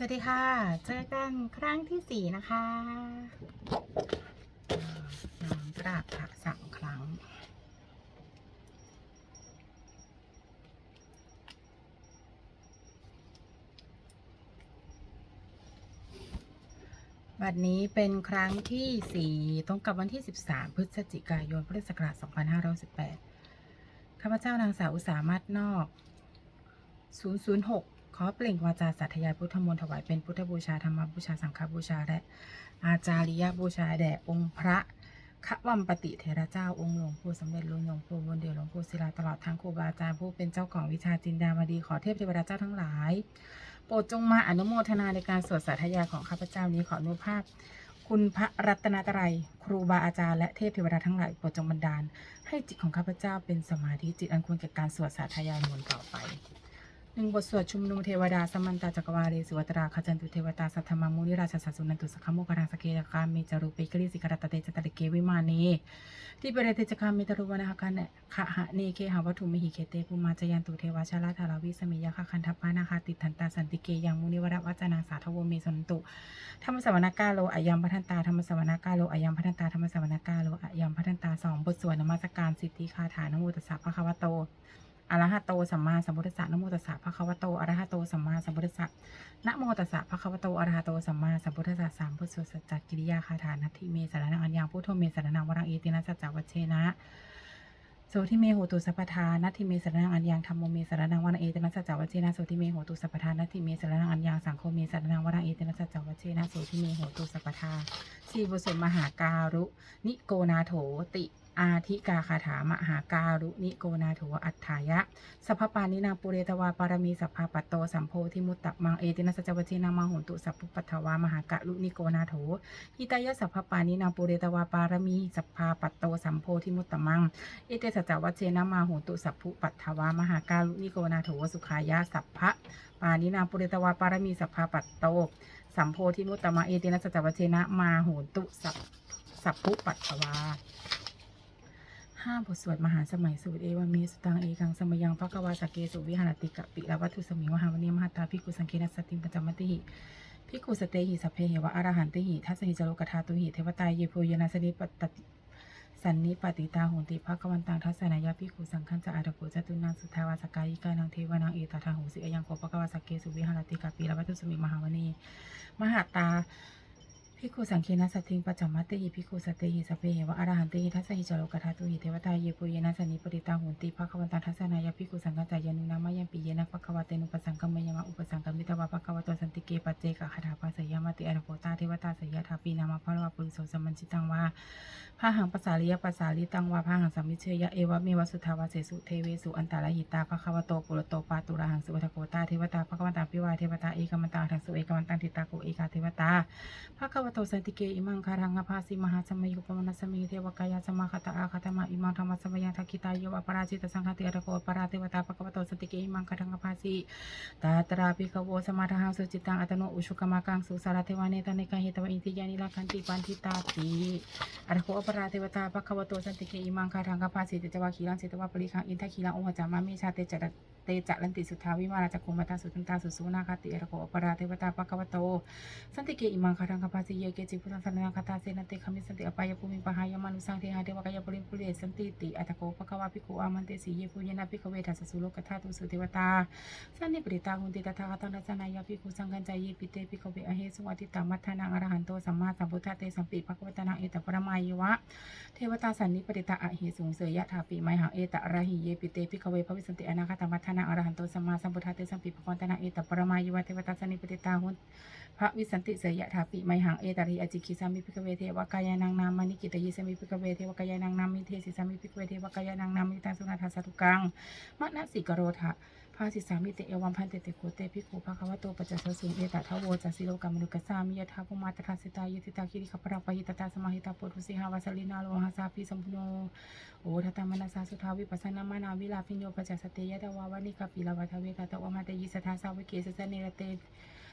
สวัสดีค่ะ เจอกันครั้งที่สี่นะคะน้ำกราบพระสามครั้งวันนี้เป็นครั้งที่สี่ตรงกับวันที่13พฤศจิกายน พุทธศักราช2518ข้าพเจ้านางสาวอุสามัดนอก006 ขอเปล่งวาจาสัตยายพุทธมนต์ถวายเป็นพุทธบูชาธรรมบูชาสังฆบูชาและอาจาริยบูชาแด่องค์พระขวัมปติเถระเจ้าองค์หลวงปู่สมเด็จหลวงหลวงปู่บนเดียวหลวงปู่ศิลาตลอดทั้งครูบาอาจารย์ผู้เป็นเจ้าของวิชาจินดามดีขอเทพเทวดาเจ้าทั้งหลาย โปรดจงมาอนุโมทนาในการสวดสาธยายของข้าพเจ้านี้ขออนุภาพ คุณพระรัตนตรัย ครูบาอาจารย์และเทพเทวดาทั้งหลายโปรดจงบันดาล ให้จิตของข้าพเจ้าเป็นสมาธิจิตอันควรแก่การสวดสาธยายมนต์ต่อไป หนึ่งบทสวดชุมนุมเทวดาสมันตาจักรวาเลสุวัตราขจันตุเทวตาสัทธมามุนิราชสัสุนันตุสขโมกรังสเกยคามิจารุปิกริสิกรตเตจตริเกวิมานีที่เปเรเตจคามิตรุวนาหกันเนขะหะเนเคหาวัตถุมิหิเคเตปุมาจยันตุเทวชาลาธาราวิสมิยาคคันทัปานาคาติทันตาสันติเกยังมุนิวรวัจนาสาทวเมสนตุธรรมสวนากาโลอายัมพัทันตาธรรมสวนากาโลอายัมพัทันตาธรรมสวนากาโลอายัมพัทันตาสองบทสวดนมัสการสิทธิคาถานโมตัสสะภะคะวะโต อะระหะโตสัมมาสัมพุทธัสสะนะโมตัสสะภะคะวะโตอะระหะโตสัมมาสัมพุทธัสสะนะโมตัสสะภะคะวะโตอะระหะโตสัมมาสัมพุทธัสสะสามพุทธสัจจกิริยาคาถานัตถิเมสารนังอัญญังพุทโธเมสารนังวรังเอตินะสัจจวัชเชนะโสทิเมโหตุสัพพทานัตถิเมสรนังอัญญังธรรมโมเมสรนังวรังเอตินะสัจจวัชเชนะโสทิเมโหตุสัพพทานัตถิเมสรนังอัญญังสังโฆเมสรนังวรังเอตินะสัจจวัชเชนะโสทิเมโหตุสัพทาสีบุษมหาการุ นิโกนาโถติ อาทิกาคาถามหาการุนิโกนาโถอัฏฐายะสัพพปานินางปุเรตวาปารมีสัพพาปัตโตสัมโพธิมุตตะมังเอตินะสัจวัชเชนะมังหุนตุสัพพุปัทถวามหากะลุนิโกนาโถหิตายะสัพพปานินางปุเรตวาปารมีสัพพาปัตโตสัมโพธิมุตตะมังเอเตสัจจวัชเชนะมาโหตุสัพพุปัตถวามหาการุนิโกนาโถสุขายะสัพพะปานินาปุเรตวาปารมีสัพพาปัตโตสัมโพธิมุตตะมะเอเตนะสัจวัชเชนะมาโหตุสัพสัพพุปัตถวา ห้าบทสวดมหาสมัยสูตรเอวามีสุตังเอกังสมยังพระกวาสกเกสุวิหารติกะปิละวัตถุสมิงมหาวณีมหาตาภิกุสังเคนัสติมปัจจมติหิภิกุสเตหิสัพเพเหวะอรหันติหิทัสหิจโลกธาตุหิเทวตายเยโพยนาสนิปตติสันนิปติตาหนติภควันตังทัศนายาภิกุสังฆันจะอาตโกจตุนังสุทาวาสกายิกานังเทวานังเอตตาโหสิอยังโกภควาสกเกสุวิหารติกาปีละวัตุสมิมหาวณีมหาตา ภิกขุสังเคนะสัตถิงปัจจมัตติหิภิกขุสัตติหิสัพเพเหวะอรหันติหิทัสสหิจโลกธาตุหิเทวตาเยปุเยนะสันนิปติตาโหนติภควันตัทัศนายาภิกขุสังฆันจะยานุนามายังปิเยนะภควะเตนุปสังกัมมยมะอุปสังกัมมิตวะภควโตสันติเกปัจเจกคาถาภาสยามติอรโกตาเทวตาสยทาปีนามะพระวะปุริโสสมมัญชิตังวาพาหังภาษาลิยภาษาลิตังวาพาหังสัมมิเชยะเอวะเมวะสุทธาวาเสสุเทเวสุอันตาลหิตาภควะโตปุรโตปาตุระหังสุวัตโกตาเทวตาภควันตาพิวาเทวตาเอกมันตาทังสุเอกมันตังทิตาโกเอกาเทวตาภควโตสันติเกอิมังคารังอภาสิมหาสมัยยุปมนัสมิเทวกายาสมาคตาอาคตมาอิมังธรรมสมัยังทักขิตายโยอปราจิตสังฆติอรโกอปราเทวตาภควโตสันติเกอิมังคารังอภาสิตาตราภิกโวสมาทหังสุจิตังอัตโนอุชุกมากังสุสารเทวาเนตเนกังหิตวอินทิยานิลาคันติปันทิตาติอรโคอปราเทวตาภควโตสันติเกอิมังคาทังกปาสิเตจวาคีรังเสตวาปริคังอินทคีรังโอหจามามิชาเตจระเตจะลันติสุทธาวิมาราจคุมตาสุตันตาสุสุนาคติอรโคอปราเทวตาภควโตสันติเกอิมังคาทังกปาสิยเกจิพุทธังสันนังคาตาเสนเตคามิสันติอปายภูมิปหายมานุสังเทหะเทวกายปริปุเรสันติติอัตโกภควาภิกขุอามันเตสีเยปุญญนาภิกขเวทัสสุโลกธาตุสุเทวตาสันนิปริตาหุนติตถาคตังรัสนายาภิกขุสังฆัญจายเยปิเตภิกขเวอเหสุวัติตามัทธานังอรหันโตสัมมาสัมพุทธะเตสัมปิภควตนังเอตปรมายวะเทวตาสันนิปติตาอะหิสูงเสยยะถาปีไมหังเอตะระหิเยปิเตภิกขเวภวิสันติอนาคตมัทธานังอรหันโตสัมมาสัมพุทธะเตสัมปิภควตานังเอตปรมายวะเทวตาสันนิปติตาหุน พระวิสันติเสยยะถาปีไมหังเอตริอจิกิสามิภิกเวเทวกายานังนามานิกิตยิสมิภิกเวเทวกายานังนามิเทสิสามิภิกเวเทวกายานังนามิตังสุนาทัสสตุกังมะนะสิกโรธะภาสิสามิเตเอวัมพันเตเตโกเตภิกขุภะคะวะโตปัจจสสุเอตทาวโวจัสสิโลกามนุกัสสามิยะทาภุมาตทัสสิตายติตาคิริขปราปหิตตาสมาหิตาปุถุสิหาวาสลินาโลหะสาปิสัมพุโนโอทัตตมนัสสาสุทาวิปัสสนามานาวิลาพิญโยปัจจสเตยะตวาวานิกาปิลาวัทเวกาตวมาเตยิสทาสาวิเกสสเนรเต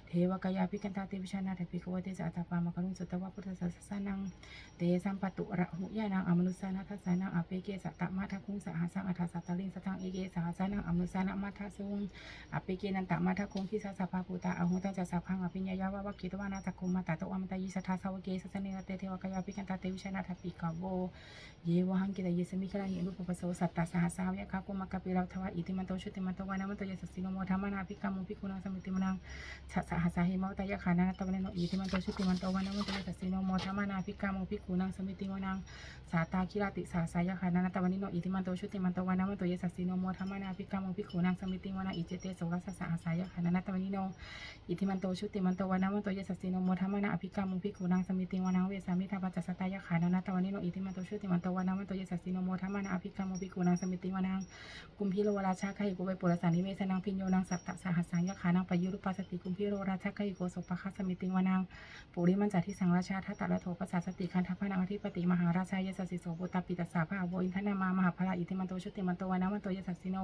เทวกายาพิกันตาเตวิชานาเทปิกวเตสะตาปามะกรุงสุตวะพุทธสัสสะนังเตสัมปตุระหุยานังอมนุสานาทัสสานังอเปเกสัตตมาทคุงสหัสังอัฏฐสัตตลิงสตังเอเกสหัสานังอมนุสานะมาทสุงอเปเกนันตมาทคุงคิสสะภาปุตาอหุตัจสะพังอภิญญายาวะวะกิตวานาตะคุมมาตตะวะมตยิสัทาสาวเกสัสเนรเตเทวกายาพิกันตาเตวิชานาเทปิกวโวเยวหังกิตเยสมิคลาหิรุปปะโสสัตตาสหัสาวยะคาโกมะกะปิราทวะอิติมันโตชุติมันโตวานามันโตยสสิโนโมธรรมนาภิกามุภิกขุนาสมิติมนังสัสหสาหิมาวตยะขานาตวันโนอิติมันโตชุติมันโตวานามันโตยสสิโนโมธรรมนาภิกามุภิกขุนาสมิติมนังสาตาคิราติสาสายะขานาตวันโนอิติมันโตชุติมันโตวานามันโตยสสิโนโมธรรมนาภิกามุภิกขุนาสมิติมนังอิเจเตโสรัสสะสายะขานาตวันโนอิติมันโตชุติมันโตวานามันโตยสสิโนโมธรรมนาภิกามุภิกขุนาสมิติมนังเวสามิทาปัจจสตายะขานาตวันโนอิติมันโตชุติมันโตวานามันโตยสสิโนโมธรรมนาภิกามุภิกขุนาสมิติมนังกุมพิโรราชาไคโกเวปุรสานิเวสนังพิญโยนังสัตตะสหัสสังยขานังปยุรุปัสสติกุมพิโรราชาไคโกสุปะคัสสมิติงวนังปุริมันจัติสังราชาทัตตะระโทปัสสาสติคันทัพพนังอธิปติมหาราชายสสิโสปุตตปิตสสาภาโวอินทนามามหาพระอิติมันโตชุติมันโตวานามันโตยสัสสิโน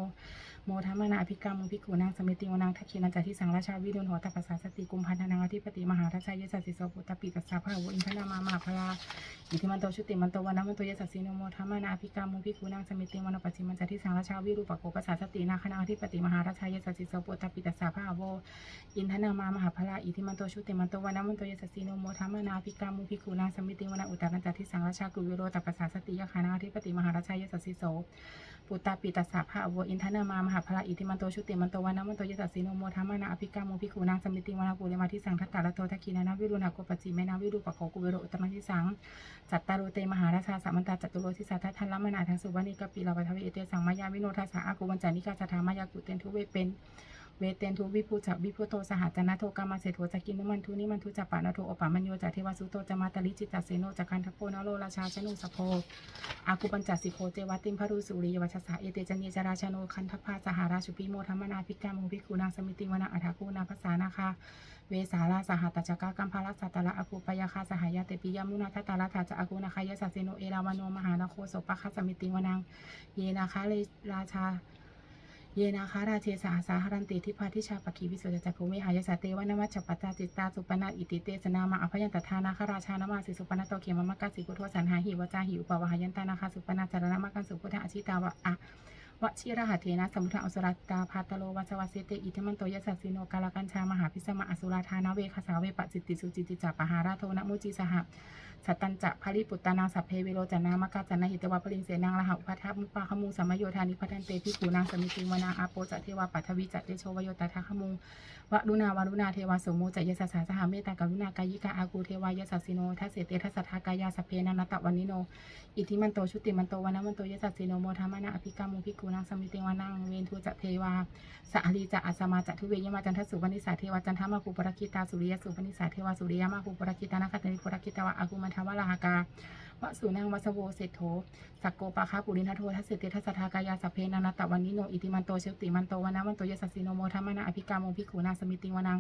โมธรรมนาอภิกรรมุภิกขุนางสมิติวนังทักขีนันจัติสังราชาวิรุณหัวตัปสสาสติกุมพันธนังอธิปติมหาราชายสสิโสปุตตปิตสสาภาโวอินทนามามหาพระอิติมันโตชุติมันโตวานามันโตยสัสสิโนโมธรรมนาอภิกรรมุภิกขุนางสมิติวนังปัจฉิมันจัติสังราชาวิรุปโกปัสสาสตินาคณาอธิปติมหาราชายสสิโสปุตตปิตสสาภาโวอินทนามามมหาพลาอิทิมันโตชุติมันโตวานามันโตยสสีโนโมธรรมนาภิกามุภิกขุนาสมิติวนาอุตตรันจัติสังราชากุวิโรตัปปสาสติยคานาธิปติมหาราชายสสิโสปุตตาปิตัสสะภาอวอินทนามามหาพลาอิทิมันโตชุติมันโตวานามันโตยสสีโนโมธรรมนาภิกามุภิกขุนาสมิติวนากุเลมาทิสังทัตตาลโตทักขีนานาวิรุณาโกปจิเมนาวิรูปโกกุวิโรอุตตรทิสังจัตตารุเตมหาราชาสัมมันตาจัตุโรทิสัทธทันละมนาทังสุวรรณิกปิลาปัทวิเอเตสังมายาวิโนทัสสะอากุวันจานิกาสถามายากุเตนทุเวเป็น เวเตนทุวิภูจักวิพุโตสหัจนะโทกามาเสโทจักินุมันทุนิมันทุจัปปะนะโทอปะมัญโยจัเทวสุโตจมาตลิจิตาเสโนจักันทโพนโลราชาชนุสโพอากุปัญจสิโคเจวัติมพรุสุริยวัชสะเอเตจเนจราชโนคันทพาสหราชุปิโมธรรมนาภิกามุภิกุนางสมิติวนาอัฏฐคูนาภาษานาคาเวสาราสหัตจักากัมพารัสัตตละอากุปยาคาสหายาเตปิยามุนาทัตตาลาถาจะอากุนาคายสัสเซโนเอราวโนมหานโคโสปะคัสสมิติวนังเยนาคาเลราชา เยนาคาราเทสาสาหรันติทิพาทิชาปกีวิสุทธิจักภูมิหายสาเตวนามัจจปัตตาจิตตาสุปนาอิติเตสนามาอภยันตทานาคาราชานามาสิสุปนาโตเขมมะกัสสิพุทโธสันหาหิวจาหิวปวหายันตานาคาสุปนาจารณมะกันสุพุทธอาชิตาวะอะวชิรหัตเถนะสมุทธอสุรตาพาตโลวัชวเสเตอิทมันโตยสัสสิโนกาลกัญชามหาพิสมะอสุราธานาเวคสาเวปจิตติสุจิติจาปหาราโทนะมุจิสหะ สัตตัญจะภริปุตตานาสัพเพเวโรจนามกาจนะหิตวะปริงเสนางละหะอุปทัพมุปาขมูสัมมโยธานิพัทันเตพิขูนางสมิติวนาอาโปจะเทวาปัทวิจัตเตโชวโยตถาขมูวะรุณาวารุณาเทวาสมโมจะยสสาสหเมตตากรุณากายิกาอากูเทวายสสสิโนทัสเสเตทัสสทากายาสพเพนันตะวันนิโน อิทิมันโตชุติมันโตวันมันโตยสัสสิโนโมธรรมนาอภิกามุภิกขุนางสมิติวานังเวนทูจะเทวาสาลีจะอัสมาจะทุเวยมาจันทสุวรรณิสาเทวาจันทมาภูปรคิตาสุริยสุวรรณิสาเทวาสุริยมาภูปรคิตานาคตนิปุรคิตาวะอากุมันทวะลาหกา วสุนังวัสโวเศโธสักโกปะคาปุรินทโททัสเสติทัสสทากายาสเพนันาตะวันนิโนอิติมันโตเชติมันโตวันมันโตยสัสสิโนโมธรรมนาอภิกามุภิขุนาสมิติวนัง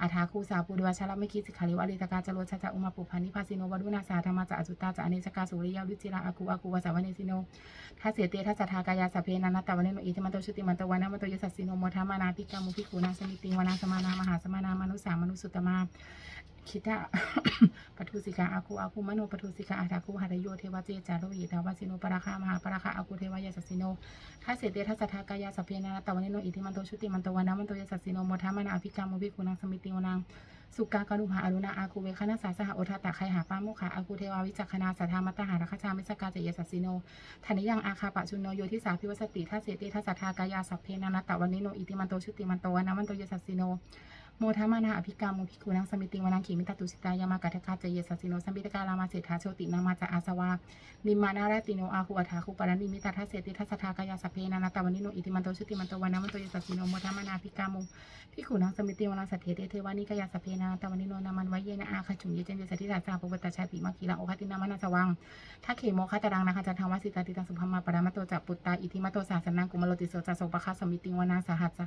อาถาคูสาปุริวชาลไม่คิดสิกขาลิวะลิตกาจโรชะจะอุมาปุพันิพาสิโนวรุณาสาธรรมาจะอจุตาจะอเนจกาสุริยาวิจิราอากูอากูวาสาวเนสิโนทัสเสเตทัสสทากายาสเพนันาตะวันนิโนอิติมันโตเชติมันโตวันมันโตยสัสสิโนโมธรรมนาอภิกามุภิขุนาสมิติวนังสมานามหาสมานามนุสามนุสุตมาคิดาปทุสิกาอาคูอาคูมโนปทุสิกาอาทาคูหารโยเทวเจจารุยิตาวาสิโนปราคามหาปราคาอาคูเทวายาสสิโนทัสเสเตทัสสทากายาสพเพนันตะวันนิโนอิติมันโตชุติมันโตวันมันโตยสัสสิโนโมธรรมนาอภิกามุภิกขุนางสมิติวนังสุกากรุหาอรุณาอาคูเวคณาสาสหโอทาตะไคหาปามุขาอาคูเทวาวิจักขณาสัทธามัตตหาราคชามิสกาเจยสัสสิโนธนิยังอาคาปะชุนโนโยทิสาพิวสติทัสเสติทัสสทากายาสัพเพนันตะวันนิโนอิติมันโตชุติมันโตวันมันโตยสัสสิโน โมทามานาอภิกามุภิกุนังสมิติวนังขีมิตตุสิตายามากัตถคาเจเยสัสิโนสัมปิตกาลามาเศรษฐาโชตินามาจาอาสวานิมมานาราติโนอาคูอัฏฐาคูปารานิมิตาทัสเสติทัสทากายาสพเพนานาตาวันนิโนอิติมันโตชุติมันโตวันามันโตเยสัสิโนโมทามานาอภิกามุภิกุนังสมิติวนังสัทเทเตเทวานิกายาสพเพนานาตาวันนิโนนามันไวเยนะอาคจุงเยเจนเยสติสาสาปุปตตาชาติมาคีลาโอคตินามานาสวังทักเขโมคาตรังนาคาจันทวสิตาติตังสุภมาปรามโตจัปุตตาอิทิมโตสาสนังกุมโลติโสจัสโสปะคาสมิติวนาสหัสสะ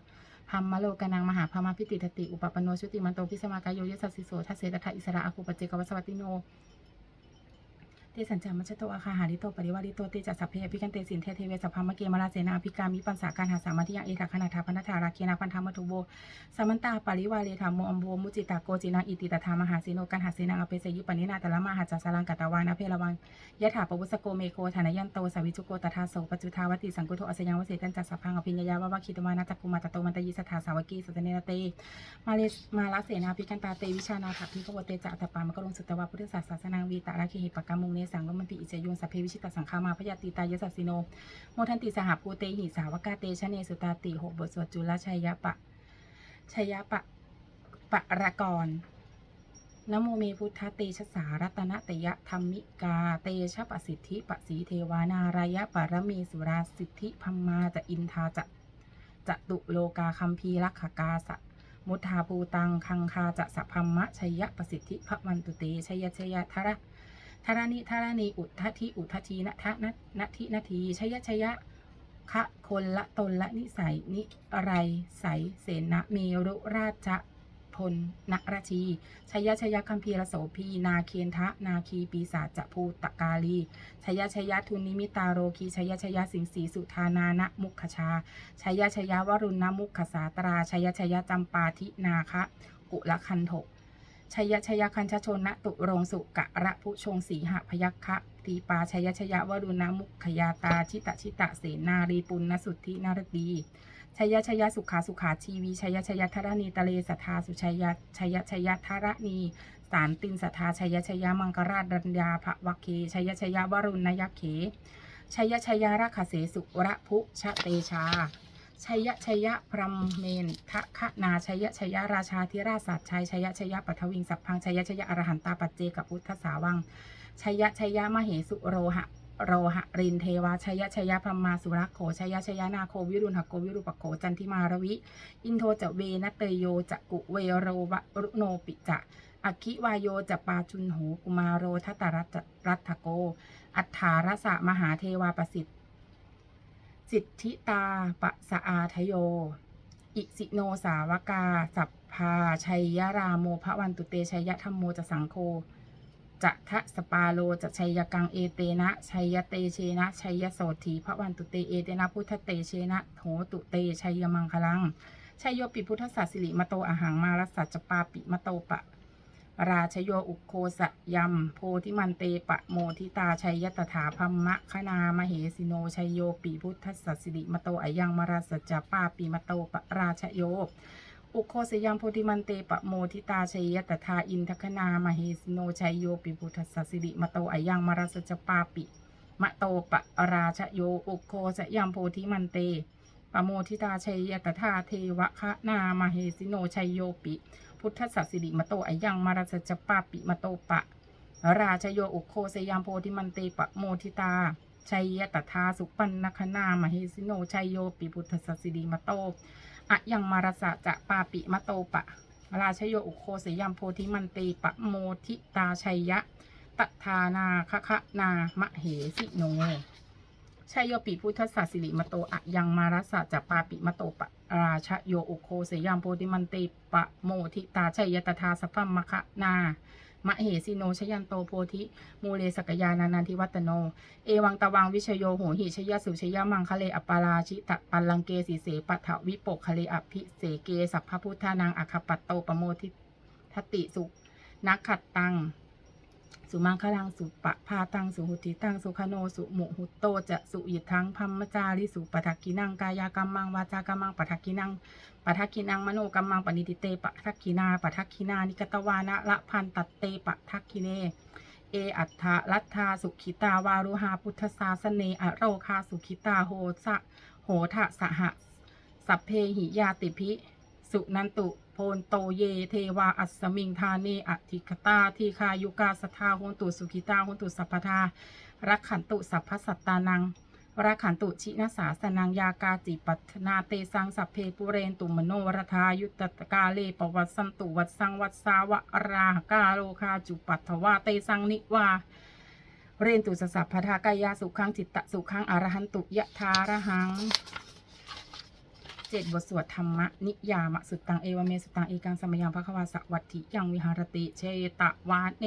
พัมมาโลกนังมหาพามาพิติทติ อุปปโนชุติมันโตพิสมากายโยยสัสสิโสทัสเสตถะอิสระอาคุปเจกวัสวัตติโน เตสัญจามัชโตอาคาหาริโตปริวาริโตเตจัสสพเพภิกันเตสินเทเทเวสพพามเกมาลาเสนาภิกามิปันสาการหาสามัติยังเอตาคณาถาพนธาราเคีนาพันธามัทุโบสมันตาปริวาเลธรรมโมอัมโบมุจิตาโกจินังอิติตถามหาสิโนกันหาสินังอเปสยุปนินาตละมาหาจัสสลังกัตตวานาเพลวังยะถาปวุสโกเมโคฐานายันโตสวิจุโกตถาโสปจุทาวติสังกุโทอสยังวเสตันจัสสพังอภิญญายาวะวะคิตมานาจักกุมาตโตมันตยิสถาสาวกีสุตเนนเตมาเลสมาลาเสนาภิกันตาเตวิชานาถาพิขวเตจัตตปามะกลงสุตตวะพุทธศาสนาวีตาราเหิปกามุงเนสังกมันปิอิจยุงสัพเพวิชิตสังฆามาพยาติตายสัสสิโน โมทันติสหภูเตหิสาวกาเตชะเนสุตาติหกบทสวดจุลชัยยะปะชัยยะปะปะระกรนโมเมพุทธเตชะสารัตนะเตยะธรรมิกาเตชะปสิทธิปสีเทวานารายะปรมีสุราสิทธิพัมมาจะอินทาจะจะตุโลกาคัมพีรักขกาสะมุทาภูตังคังคาจะสะพัมมะชัยยะประสิทธิพระวันตุเตชัยยะชัยยะทระ ทารานิทรานีอุทธทิอุทธทีนะทะนะนะทินาทีชยยะชยยะคะคนละตนละนิสัยนิอะไรใสเสนะเมรุราชพลนราชีชยยะชยยะคัมพีรโสพีนาเคนทะนาคีปีศาจจะภูตกาลีชยยะชยยะทุนนิมิตาโรคีชยยะชยยะสิงสีสุธานานะมุขชาชยยะชยยะวรุณนมุขสาตราชยยะชยยะจำปาทินาคะ กุละคันโถ ชยชยคันชชนนะตุรงสุกะระพุชงสีหพยัคคะตีปาชยชยวรุณนมุขยาตาชิตะชิตะเสนารีปุณณสุทธินารตีชยชยสุขาสุขาชีวีชยชยธรณีตะเลสัทธาสุชยยชยชยธารณีสารตินสัทธาชยชยมังกราชดัญญาภวเคชัยชยยะวรุณยักเขชยชยราคเสสุระพุชเตชา ชัยยะชัยยะพรหมเมนทะคะนาชัยยะชัยยะราชาธิราชสัตชัยชัยยะชัยยะปัทวิงสัพพังชัยยะชัยยะอรหันตาปัจเจกับพุทธสาวังชัยยะชัยยะมเหสุโรหะโรหะรินเทวาชัยยะชัยยะพรหมาสุรักโขชัยยะชัยยะนาโควิรุณหโกวิรุปโขจันทิมารวิ อินโทจะเวนเตยโยจะกุเวโรวะรุโนปิจะอคิวายโยจะปาจุนโหกุมารโรทัตตรัตรัตโก อัฏฐารสะมหาเทวาประสิทธิ สิทธิตาปะสะอาทโย อิสิโนสาวกา สัพพาชัยยรามโมพระวันตุเตชัยยธรรมโมจะสังโฆจะทะสปาโลจะชัยยกังเอเตนะชัยยเตเชนะชัยยโสถีพระวันตุเตเอเตนะพุทธเตเชนะโหตุเตชัยยมังคลังชัยโยปิพุทธศาสิริมโตอาหังมารัสสัจจปาปิมโตปะ ราชโยอุโคสยัมโพธิมันเตปะโมทิตาชัยยตถาพัมมะคณามเหสิโนชัยโยปีพุทธสัสิริมโตอายังมาราสจจปาปีมโตปราชโยอุโคสยัมโพธิมันเตปะโมทิตาชัยยตถาอินทคณามเหสิโนชัยโยปีพุทธสัสิริมโตอายังมาราสจจปาปิมโตปราชโยอุโคสยัมโพธิมันเตปะโมทิตาชัยยตถาเทวคะนามเหสิโนชัยโยปิ พุทธสัสิริมโตอายังมารัสจปาปิมโตปะ ราชโยอุโคสยามโพธิมันเตปะโมทิตาชัยยตถาสุปันนคณามเหสิโนชัยโยปิพุทธสัสิริมโตอะยังมารัสจะปาปิมโตปะราชโยอุโคสยามโพธิมันเตปะโมทิตาชัยยะตถานาคคะนามเหสิโนชัยโยปิพุทธศาสิริมโตอะยังมารสสะจะปาปิมโตปะ ราชโยอุโคสยามโพธิมันเตปะโมทิตาชัยยตถาสัพพมคะนามะเหสิโนชยันโตโพธิมูเลสกยานานันทิวัตโน เอวังตะวังวิชโยโหหิชยสุชยมังคะเลอปาราชิตะปัลลังเกสีเสปัทวิปกคะเลอภิเสเกสัพพพุทธานังอคปัตโตปโมทิทติสุนักขัดตัง สุมังคลังสุปะพาตังสุหุติตังสุขโนสุมุหุตโตจะสุยิทังพัมมจาริสุปทักกินังกายกรรมังวาจากรรมังปทักกินังปทักกินังมโนกรรมังปณิติเตปะทักกินาปทักกินานิกตวานะละพันตัตเตปะทักกิเนเออัฏฐาลัทธาสุขิตาวารุหาพุทธศาสเนอโรคาสุขิตาโหสะโหทะสหะสัพเพหิยาติพิสุนันตุ โพนโตเยเทวาอัสมิงทาเนอธิคตาทีคายุกาสทาโหนตุสุขิตาโหนตุสัพพทารักขันตุสัพพสัตตานังรักขันตุชินาสาสนังยากาจิปัตนาเตสังสัพเพปุเรนตุมโนวรทายุตตกาเลปวัสสันตุวัดสังวัดสาวะราหกาโลคาจุปัตถวาเตสังนิวาเรนตุสสะพทากายาสุขังจิตตะสุขังอรหันตุยะทาระหัง เจ็ดบทสวดธรรมนิยามสุตตังเอวเมสุตตังเอกังสมยังพระควาสวัตถิยังวิหารติเชตะวาเน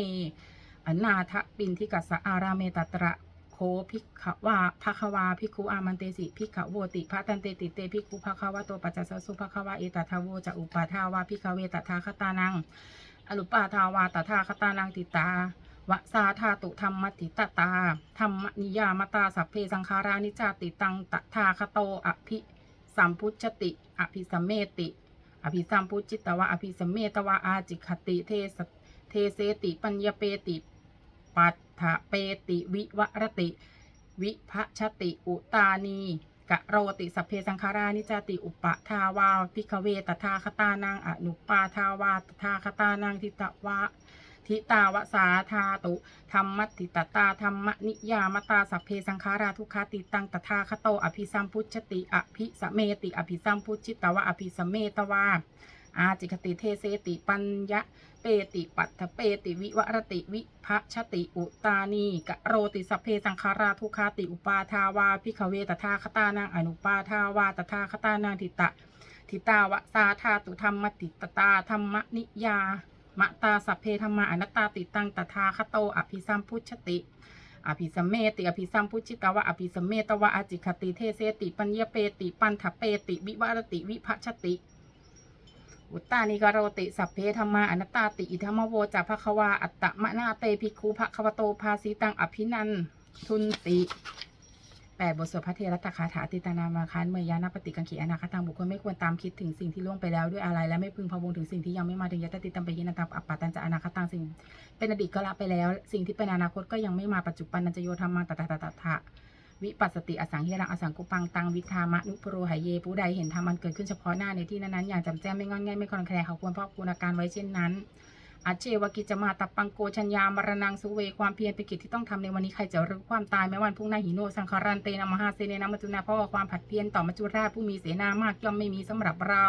อนาทปินทิกัสอาราเมตตระโคภิกขวาภควาภิกขุอามันเตสิภิกขโวติพระตันเตติเตภิกขุภควาโตปัจจสสุภควาเอตทาโวจะอุปาทาวาภิกขเวตถาคตานังอนุปาทาวาตถาคตานังติตาวะสาธาตุธรรมติตตาธรรมนิยามตาสัพเพสังขารานิจจติตังตถาคโตอภิ สัมพุชติ อภิสัมเมติ อภิสัมพุจิตวะ อภิสัมเมตวะ อาจิคติเทสเทเสติ ปัญญเปติ ปัฏฐเปติ วิวรติ วิภชติ อุตานีกะโรติสัพเพสังขารานิจติอุปทาวาพิกเวตถาคตานังอนุปาทาวาตถาคตานังทิตวะ ทิตาวสาธาตุธรรมติตตาธรรมนิยามตาสัพเพสังขาราทุกขาติตังตถาคโตอภิสัมพุชติอภิสเมติ อภิสัมพุชิตวะอภิสเมตวาอาจิคติเทเสติปัญญะเปติปัตถเปติวิวรติวิภชติอุตานีกโรติสัพเพสังขาราทุกขาติอุปาทาวาพิขเวตถาคตานังอนุปาทาวาตถาคตานังทิตะทิตาวะสาธาตุธรรมติตตาธรรมนิยา มะตาสัพเพธรรมาอนัตตาติตังตถาคโต อภิสัมพุชติ อภิสัมเมติ อภิสัมพุชิตวะ อภิสัมเมตวะอจิคติเทเสติ ปัญญเปติ ปันทเปติ วิวรติ วิภชติอุตตานิกโรติสัพเพธรรมาอนัตตาติอิธรรมโวจาภควาอัตตมะนาเตภิกขุภควโตภาสีตังอภินันทุนติ แปดบทสวดพระเทระตคาถาติตานามาคันเมยยานาปฏิกังขีอนาคตังบุคคลไม่ควรตามคิดถึงสิ่งที่ล่วงไปแล้วด้วยอะไร และไม่พึงพะวงถึงสิ่งที่ยังไม่มาถึงยตติตัมปยินตังอัปปะตันจะอนาคตังสิ่ง เป็นอดีตก็ละไปแล้ว สิ่งที่เป็นอนาคตก็ยังไม่มาปัจจุบันนันจะโยธรรมาตถาตถาทะวิปัสสติอสังเฮรังอสังกุปังตังวิธามะนุปโรหายเยผู้ใดเห็นธรรมมันเกิดขึ้นเฉพาะหน้าในที่นั้นๆอย่างจำแจ้งไม่งอนแง่ไม่คลอนแคลนเขาควรเพราะคุณอาการไว้เช่นนั้น อาเจวกิจมาตับปังโกชัญญามรณังสุเวความเพียรเป็นกิจที่ต้องทำในวันนี้ใครจะรู้ความตายแม้วันพรุ่งหน้าหิโนสังคารันเตนะมหาเสเนนะมัจจุนาเพราะว่าความผัดเพียรต่อมัจจุราชผู้มีเสนามากย่อมไม่มีสำหรับเรา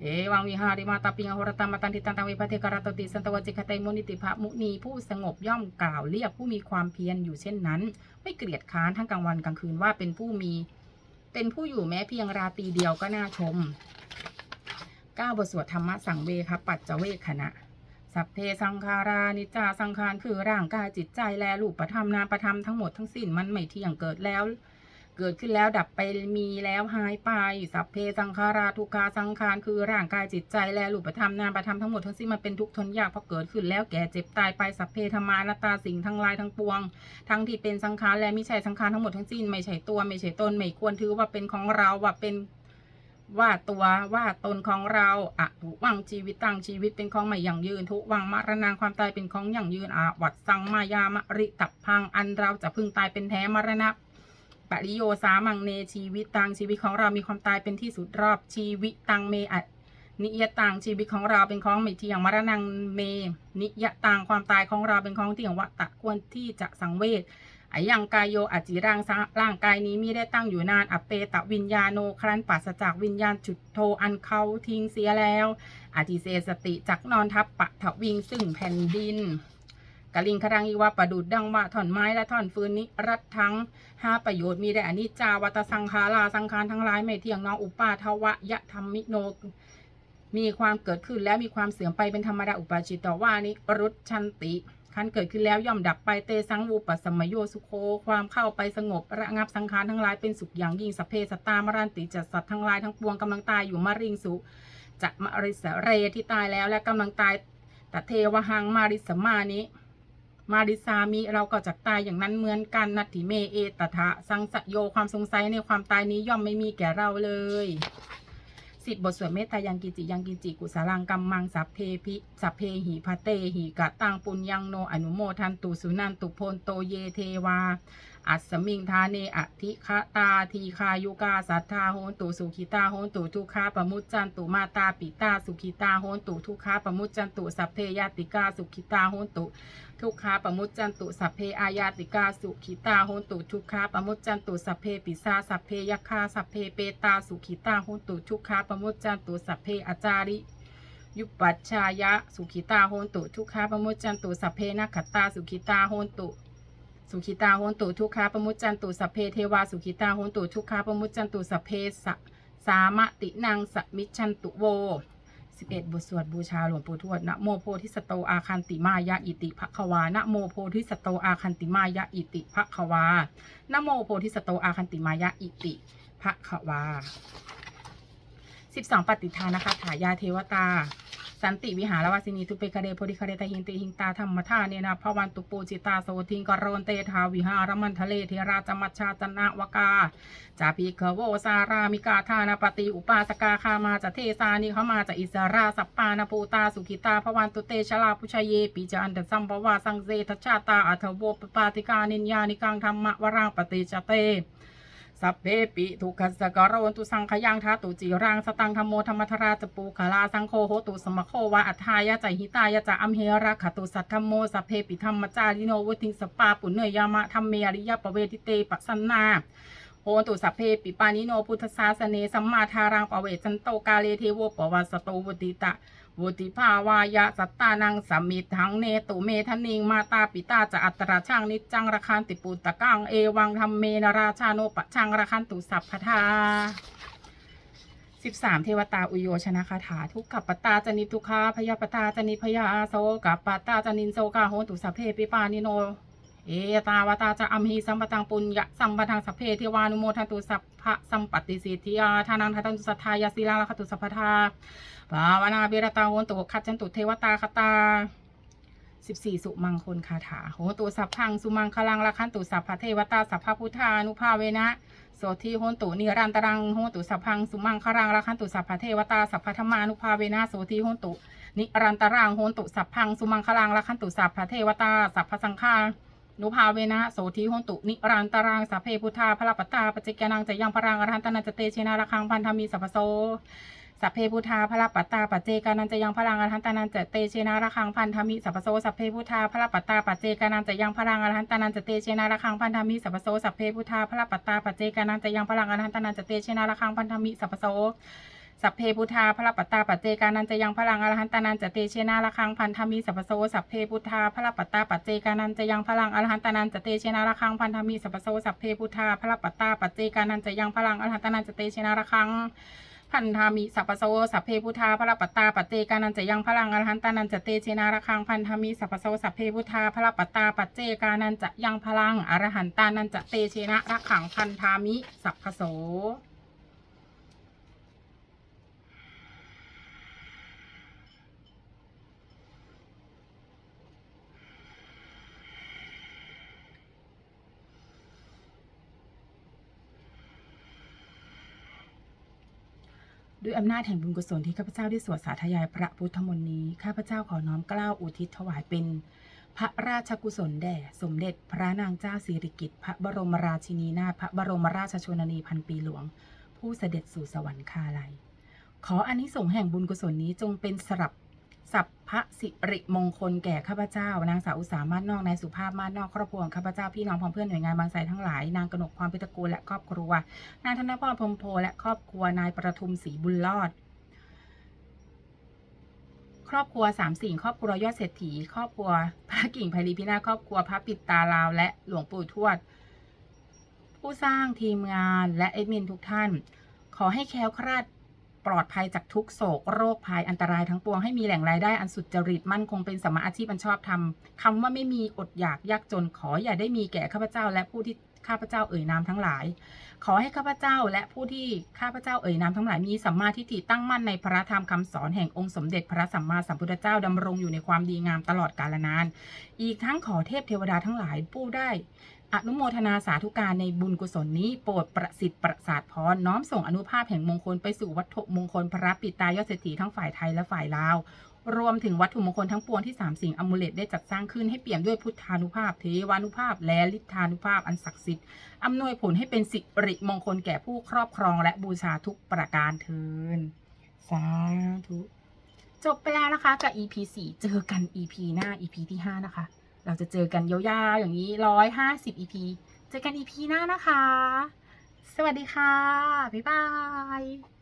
เอวังวิหาริมาตาปิงอโหรตามาตันติตันตังเวพเทกรตติสันตวจิกเตมุนิติภะมุนีผู้สงบย่อมกล่าวเรียกผู้มีความเพียรอยู่เช่นนั้น ไม่เกลียดค้านทั้งกลางวันกลางคืนว่าเป็นผู้มี เป็นผู้อยู่แม้เพียงราตรีเดียวก็น่าชมก้าบทสวดธรรมะสังเวครับปัจจเวคขณะ สัพเพสังขารานิจจาสังขารคือร่างกายจิตใจและรูปธรรมนามธรรมทั้งหมดทั้งสิ้นมันไม่เที่ยงเกิดแล้ว เกิดขึ้นแล้วดับไปมีแล้วหายไป สัพเพสังขาราทุกขาสังขารคือร่างกายจิตใจและรูปธรรมนามธรรมทั้งหมดทั้งสิ้นมันเป็นทุกข์ทนยากเพราะเกิดขึ้นแล้วแก่เจ็บตายไปสัพเพธรรมานตาสิ่งทั้งลายทั้งปวง ทั้งที่เป็นสังขารและไม่ใช่สังขารทั้งหมดทั้งสิ้นไม่ใช่ตัวไม่ใช่ตนไม่ควรถือว่าเป็นของเราว่าเป็น ว่าตัวว่าตนของเราอะทุวังชีวิตตั้งชีวิตเป็นของไม่ยั่งยืน ทุวังมรณางความตายเป็นของยั่งยืนอาวัดสังมายามะริตับพังอันเราจะพึงตายเป็นแท้มรณะปริโยสามังเนชีวิตตังชีวิตของเรามีความตายเป็นที่สุดรอบชีวิตตังเมอะนิยตังชีวิตของเราเป็นของไม่เที่ยงมรณงเม นิยตังความตายของเราเป็นของเที่ยงวะตะควรที่จะสังเวช อายังกายโยอจิรังร่างกายนี้มิได้ตั้งอยู่นานอเปตะวิญญาโนครั้นปราศจากวิญญาณจุดโทอันเขาทิ้งเสียแล้วอธิเสสติจักนอนทับปะทวิงซึ่งแผ่นดินกะลิงครังอีวาประดุดดังว่าท่อนไม้และท่อนฟืนนี้รัดทั้งห้าประโยชน์มีได้อนิจจาวัตสังขาราสังขารทั้งหลายไม่เที่ยงน้องอุปาทวะยะธรรมิโน มีความเกิดขึ้นและมีความเสื่อมไปเป็นธรรมดาอุปาจิตตว่านิรุตชันติ คันเกิดขึ้นแล้วย่อมดับไปเตสังวูปัสมโยสุโค ความเข้าไปสงบระงับสังขารทั้งหลายเป็นสุขอย่างยิ่งสเพสตามรันติจัดสัตว์ทั้งหลายทั้งปวงกำลังตายอยู่มาริงสุจะมาริสเรที่ตายแล้วและกำลังตายตเทวหังมาริสมานิมาริสามิเราก็จะตายอย่างนั้นเหมือนกันนัตถิเมเอตถะสังสโยความสงสัยในความตายนี้ย่อมไม่มีแก่เราเลย สิบบทสวดเมตตายังกิจิยังกิจิกุสารังกัมมังสัพเพพิสัพเพหิพะเตหิกะตังปุญญังโนอนุโมทันตุสุนันตุโพนโตเยเทวา อัสมิงทาเนอธิคตาทีคายุกาสัทธาโหนตุสุขิตาโหนตุทุกขาปมุจจันตุมาตาปิตาสุขิตาโหนตุทุกขาปมุจจันตุสัพเพยติกาสุขิตาโหนตุทุกขาปมุจจันตุสัพเพอายาติกาสุขิตาโหนตุทุกขาปมุจจันตุสัพเพปิสาสัพเพยคาสัพเพเปตาสุขิตาโหนตุทุกขาปมุจจันตุสัพเพอาจาริยุปปัชชายะสุขิตาโหนตุทุกขาปมุจจันตุสัพเพนักขตาสุขิตาโหนตุ สุขิตาโหนตุทุกขาปมุจจันตุสัพเพเทวาสุขิตาโหนตุทุกขาปมุจจันตุสัพเพสสามะตินังสมิจฉันตุโวส11 บทสวดบูชาหลวงปู่ทวดนะโมโพธิสตโตอาคันติมายะอิติภควานะโมโพธิสตโตอาคันติมายะอิติภควานะโมโพธิสตโตอาคันติมายะอิติภควา 12 ปฏิทานนะคะถายาเทวตา สันติวิหารวาสินีทุเปกเรโพธิคาเรตหินติหิงตาธรรมทาเนนะพวันตุปูจิตาโสทิงกรโรนเตทาวิหารมันทะเลเทราจมัชชาจนะวกาจาปีเคโวสารามิกาธานาปฏิอุปาสกาคามาจะเทสานิเขามาจะอิสราสัปปานาปูตาสุขิตาพวันตุเตชลาพุชเยปิจันเดสัมภวาสังเซทชาตาอัทโวปปาติกานิญญานิกังธรรมะวรังปฏิจเต สัพเพปิทุกขสกะโรนตุสังขยังทาตุจีรังสตังธรรมโมธรรมทราจปูขาลาสังโคโหตุสมโค วาอัทายะใจหิตายะจะอัมเฮระขตุสัทธรรมโมสัพเพปิธรรมจาริโนวุติงสปาปุเนยามะธรรมเมอริยปเวทิเตปัสนนา โหตุสัพเพปิปานิโนพุทธศาสเนสัมมาทารังปะเวจันโตกาเลเทโวปวัสโตวุติตะวุติภาวายะสัตตานังสมมิทังเนตุเมทนิงมาตาปิตาจะอัตราช่างนิจจังระคันติปุตตะกังเอวังธรรมเมนราชาโนปะชังระคันตุสัพพทาสิบสามเทวตาอุโยชนะคาถาทุกขปตตาจนิทุกขาพยาปตตาจนิพยาโสกับปตตาจนินโสกาโหตุสัพเพปิปานิโน เอตาวตาจะอัมหีสัมปตังปุญญะสัมปทังสัพเพเทวานุโมทันตุสัพพะสัมปติสิทธิยาทานังทัตันตุสัทธายาศิลาลคตุสัพพทาภาวนาเบรตาโหนตุคัจจันตุเทวตาคตาสิบสี่สุมังคลคาถาโหตุสัพพังสุมังคลังละคันตุสัพพะเทวตาสัพพะพุทธานุภาเวนะโสทีโหตุนิรันตรังโหตุสัพพังสุมังครังละคันตุสัพพะเทวตาสัพพะธรรมานุภาเวนะโสทีโหตุนิรันตรังโหตุสัพพังสุมังคลังละคันตุสัพพะเทวตาสัพพสังฆา นุภาเวนะโสทีโหนตุ นิรันตรังสัพเพพุทธาพระปตตาปจิกานังจะยังพรังอรหันตนันจเตชินาระคังพันธมิสัพพโสสัพเพพุทธาพระปัตตาปัจเจกานันจะยังพลังอรหันตานันจะเตเชนาระคังพันธมิสัพพโสสัพเพพุทธาพระปัตตาปัจเจกานันจะยังพลังอรหันตานันจะเตเชนาระคังพันธมิสัพพโสสัพเพพุทธาพระปัตตาปัจเจกานันจะยังพลังอรหันตานันจะเตเชนาระคังพันธมิสัพพโส สัพเพพุทธาพระปัตตาปัจเจกานันจะยังพลังอรหันตานันจะเตเชนาระคังพันธมิสัพพโสสัพเพพุทธาพระปัตตาปัจเจกานันจะยังพลังอรหันตานันจะเตเชนาระคังพันธมิสัพโสสัพเพพุทธาพระปัตตาปัจเจกานันจะยังพลังอรหันตานันจะเตเชนาระคังพันธามิสัพพโสสัพเพพุทธาพระปัตตาปัจเจกานันจะยังพลังอรหันตานันจะเตเชนาระคังพันธามิสัพพโสสัพเพพุทธาพระปัตตาปัจเจกานันจะยังพลังอรหันตานันจะเตเชนะระขังพันธามิสัพพโส ด้วยอำนาจแห่งบุญกุศลที่ข้าพเจ้าได้สวดสาธยายพระพุทธมนต์นี้ ข้าพเจ้าขอน้อมเกล้าวอุทิศถวายเป็น พระราชกุศลแด่สมเด็จพระนางเจ้าสิริกิติ์พระบรมราชินีนาถพระบรมราชชนนีพันปีหลวง ผู้เสด็จสู่สวรรคาลัย ขออานิสงส์แห่งบุญกุศลนี้จงเป็นสรับ สัพพะสิริมงคลแก่ข้าพเจ้านางสาวอุสามาศนอกนายสุภาพมาศนอกครอบครัวของข้าพเจ้าพี่น้องพ้องเพื่อนหน่วยงานบางไทรทั้งหลายนางกนกความพิตกูลและครอบครัว นางธนพรพรมโพและครอบครัวนายประทุมศรีบุญรอด ครอบครัวสามสิ่งครอบครัวยอดเศรษฐี ครอบครัวพระกิ่งไพรีพินาครอบครัวพระปิดตาลาว และหลวงปู่ทวด ผู้สร้างทีมงานและเอดมินทุกท่าน ขอให้แคล้วคลาด ปลอดภัยจากทุกโศกโรคภัยอันตรายทั้งปวงให้มีแหล่งรายได้อันสุดจริตมั่นคงเป็นสมมาอาชีพอันชอบธรรมคำว่าไม่มีอดอยากยากจนขออย่าได้มีแก่ข้าพเจ้าและผู้ที่ข้าพเจ้าเอ่ยนามทั้งหลาย ขอให้ข้าพเจ้าและผู้ที่ข้าพเจ้าเอ่ยนามทั้งหลายมีสัมมาทิฏฐิตั้งมั่นในพระธรรมคำสอนแห่งองค์สมเด็จพระสัมมาสัมพุทธเจ้าดำรงอยู่ในความดีงามตลอดกาลนาน อีกทั้งขอเทพเทวดาทั้งหลายผู้ได้ อนุโมทนาสาธุการในบุญกุศลนี้โปรดประสิทธิ์ประสาทพรน้อมส่งอนุภาพแห่งมงคลไปสู่วัตถุมงคลพระปิตายอดเศรษฐีทั้งฝ่ายไทยและฝ่ายลาว รวมถึงวัตถุมงคลทั้งปวงที่สามสิ่งอมูเลตได้จัดสร้างขึ้นให้เปี่ยมด้วยพุทธานุภาพเทวานุภาพ และฤทธานุภาพอันศักดิ์สิทธิ์อำนวยผลให้เป็นสิริมงคลแก่ผู้ครอบครองและบูชาทุกประการเทินสาธุจบไปแล้วนะคะกับ EP 4เจอกัน EP หน้า EP ที่ 5 นะคะ เราจะเจอกันยาวๆอย่างนี้150 EP เจอกัน EP หน้านะคะ สวัสดีค่ะ บ๊ายบาย